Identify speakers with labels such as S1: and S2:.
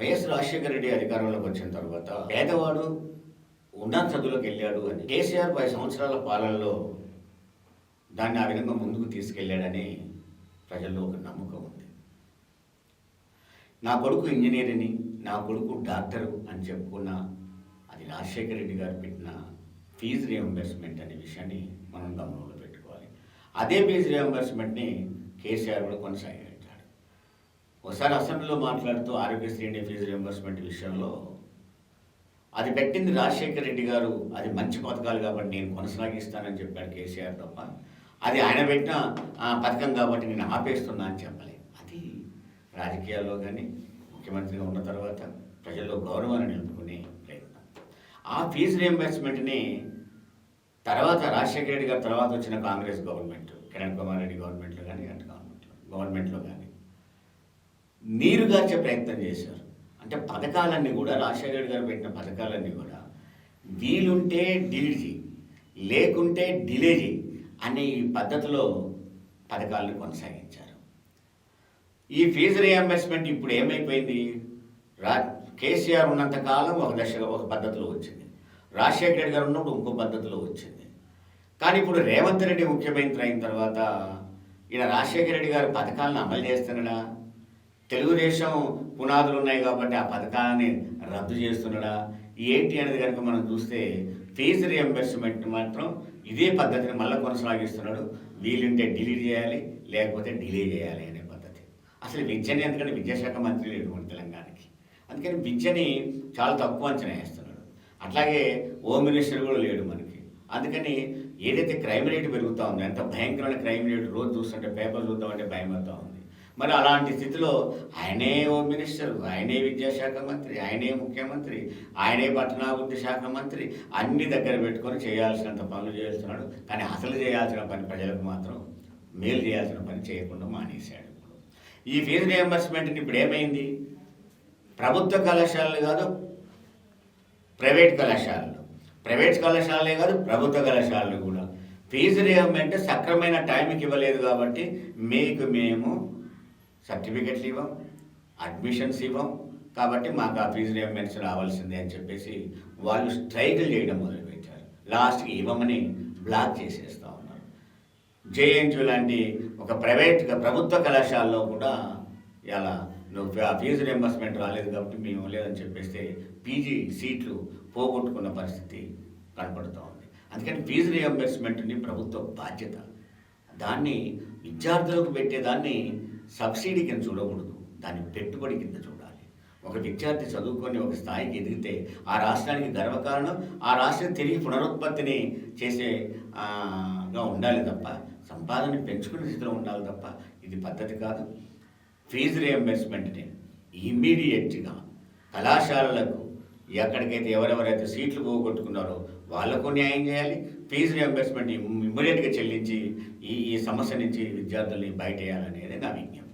S1: రాజశేఖర రెడ్డి అధికారంలోకి వచ్చిన తర్వాత పేదవాడు ఉన్నత చదువులోకి వెళ్ళాడు అని కేసీఆర్ పది సంవత్సరాల పాలనలో దాన్ని ఆ విధంగా ముందుకు తీసుకెళ్ళాడని ప్రజల్లో ఒక నమ్మకం ఉంది. నా కొడుకు ఇంజనీర్ని నా కొడుకు డాక్టరు అని చెప్పుకున్న అది రాజశేఖర రెడ్డి గారు పెట్టిన ఫీజు రియంబర్స్మెంట్ అనే విషయాన్ని మనం గమనంలో పెట్టుకోవాలి. అదే ఫీజు రియంబర్స్మెంట్ని కేసీఆర్ కూడా కొనసాగాడు. ఒకసారి అసెంబ్లీలో మాట్లాడుతూ ఆరోగ్యశ్రీని ఫీజు రియంబర్స్మెంట్ విషయంలో అది పెట్టింది రాజశేఖర రెడ్డి గారు. అది మంచి పథకాలు కాబట్టి నేను కొనసాగిస్తానని చెప్పాడు కేసీఆర్ తప్ప. అది ఆయన పెట్టిన ఆ, పథకం కాబట్టి నేను ఆపేస్తున్నా అని చెప్పలే. అది రాజకీయాల్లో కానీ ముఖ్యమంత్రిగా ఉన్న తర్వాత ప్రజల్లో గౌరవాన్ని నిలుపుకునే ప్రయత్నం. ఆ ఫీజు రియంబర్స్మెంట్ని తర్వాత రాజశేఖర రెడ్డి గారి తర్వాత వచ్చిన కాంగ్రెస్ గవర్నమెంట్ కిరణ్ కుమార్ రెడ్డి గవర్నమెంట్లో కానీ అటు గవర్నమెంట్లో గవర్నమెంట్లో కానీ నీరుగార్చే ప్రయత్నం చేశారు. అంటే పథకాలన్నీ కూడా రాజశేఖర్ గారు పెట్టిన పథకాలన్నీ కూడా వీలుంటే డిలీట్ చేయి లేకుంటే డిలే చేయి అనే ఈ పద్ధతిలో పథకాలను కొనసాగించారు. ఈ ఫీజు రియంబర్స్మెంట్ ఇప్పుడు ఏమైపోయింది? రా కేసీఆర్ ఉన్నంత కాలం ఒక దశగా ఒక పద్ధతిలో వచ్చింది. రాజశేఖర రెడ్డి గారు ఉన్నప్పుడు ఇంకో పద్ధతిలో వచ్చింది. కానీ ఇప్పుడు రేవంత్ రెడ్డి ముఖ్యమంత్రి అయిన తర్వాత ఈయన రాజశేఖర రెడ్డి గారు పథకాలను అమలు చేస్తున్నాడా? తెలుగుదేశం పునాదులు ఉన్నాయి కాబట్టి ఆ పథకాన్ని రద్దు చేస్తున్నాడా? ఏంటి అనేది కనుక మనం చూస్తే ఫీజు రియంబర్స్మెంట్ మాత్రం ఇదే పద్ధతిని మళ్ళీ కొనసాగిస్తున్నాడు. వీలుంటే డిలీట్ చేయాలి లేకపోతే డిలే చేయాలి అనే పద్ధతి. అసలు విద్యని ఎందుకంటే విద్యాశాఖ మంత్రి లేడు మన తెలంగాణకి. అందుకని విద్యని చాలా తక్కువ అంచనా వేస్తున్నాడు. అట్లాగే హోమ్ మినిస్టర్ కూడా లేడు మనకి. అందుకని ఏదైతే క్రైమ్ రేటు పెరుగుతూ ఉందో ఎంత భయంకరమైన క్రైమ్ రేటు రోజు చూస్తుంటే పేపర్ చూద్దామంటే భయం అవుతూ ఉంది. మరి అలాంటి స్థితిలో ఆయనే హోమ్ మినిస్టర్ ఆయనే విద్యాశాఖ మంత్రి ఆయనే ముఖ్యమంత్రి ఆయనే పట్టణాభివృద్ధి శాఖ మంత్రి అన్ని దగ్గర పెట్టుకొని చేయాల్సినంత పనులు చేస్తున్నాడు. కానీ అసలు చేయాల్సిన పని ప్రజలకు మాత్రం మేలు చేయాల్సిన పని చేయకుండా మానేశాడు. ఈ ఫీజు రియంబర్స్మెంట్ని ఇప్పుడు ఏమైంది? ప్రభుత్వ కళాశాలలు కాదు ప్రైవేట్ కళాశాలలు. ప్రైవేట్ కళాశాలలే కాదు ప్రభుత్వ కళాశాలలు కూడా. ఫీజు రియంబర్స్మెంట్ సక్రమైన టైంకి ఇవ్వలేదు కాబట్టి మీకు మేము సర్టిఫికెట్లు ఇవ్వం అడ్మిషన్స్ ఇవ్వం. కాబట్టి మాకు ఆ ఫీజు రియంబర్స్ రావాల్సిందే అని చెప్పేసి వాళ్ళు స్ట్రైకులు చేయడం మొదలుపెట్టారు. లాస్ట్కి ఇవ్వమని బ్లాక్ చేసేస్తూ ఉన్నారు. జేఎన్టీ లాంటి ఒక ప్రైవేట్ ప్రభుత్వ కళాశాలలో కూడా ఇలా నువ్వు ఆ ఫీజు రియంబర్స్మెంట్ రాలేదు కాబట్టి మేము లేదని చెప్పేస్తే పీజీ సీట్లు పోగొట్టుకున్న పరిస్థితి కనపడుతూ ఉంది. అందుకని ఫీజు రియంబర్స్మెంట్ని ప్రభుత్వ బాధ్యత. దాన్ని విద్యార్థులకు పెట్టేదాన్ని సబ్సిడీ కింద చూడకూడదు. దాన్ని పెట్టుబడి కింద చూడాలి. ఒక విద్యార్థి చదువుకొని ఒక స్థాయికి ఎదిగితే ఆ రాష్ట్రానికి గర్వకారణం ఆ రాష్ట్రం తిరిగి పునరుత్పత్తిని చేసే గా ఉండాలి తప్ప సంపాదన పెంచుకునే స్థితిలో ఉండాలి తప్ప ఇది పద్ధతి కాదు. ఫీజు రియంబర్స్మెంట్ని ఇమీడియట్గా కళాశాలలకు ఎక్కడికైతే ఎవరెవరైతే సీట్లు పోగొట్టుకున్నారో వాళ్ళకు న్యాయం చేయాలి. ఫీజు రియంబర్స్మెంట్ ఇమ్మీడియట్గా చెల్లించి ఈ ఈ సమస్య నుంచి విద్యార్థుల్ని బయటేయాలనేది నా విజ్ఞప్తి.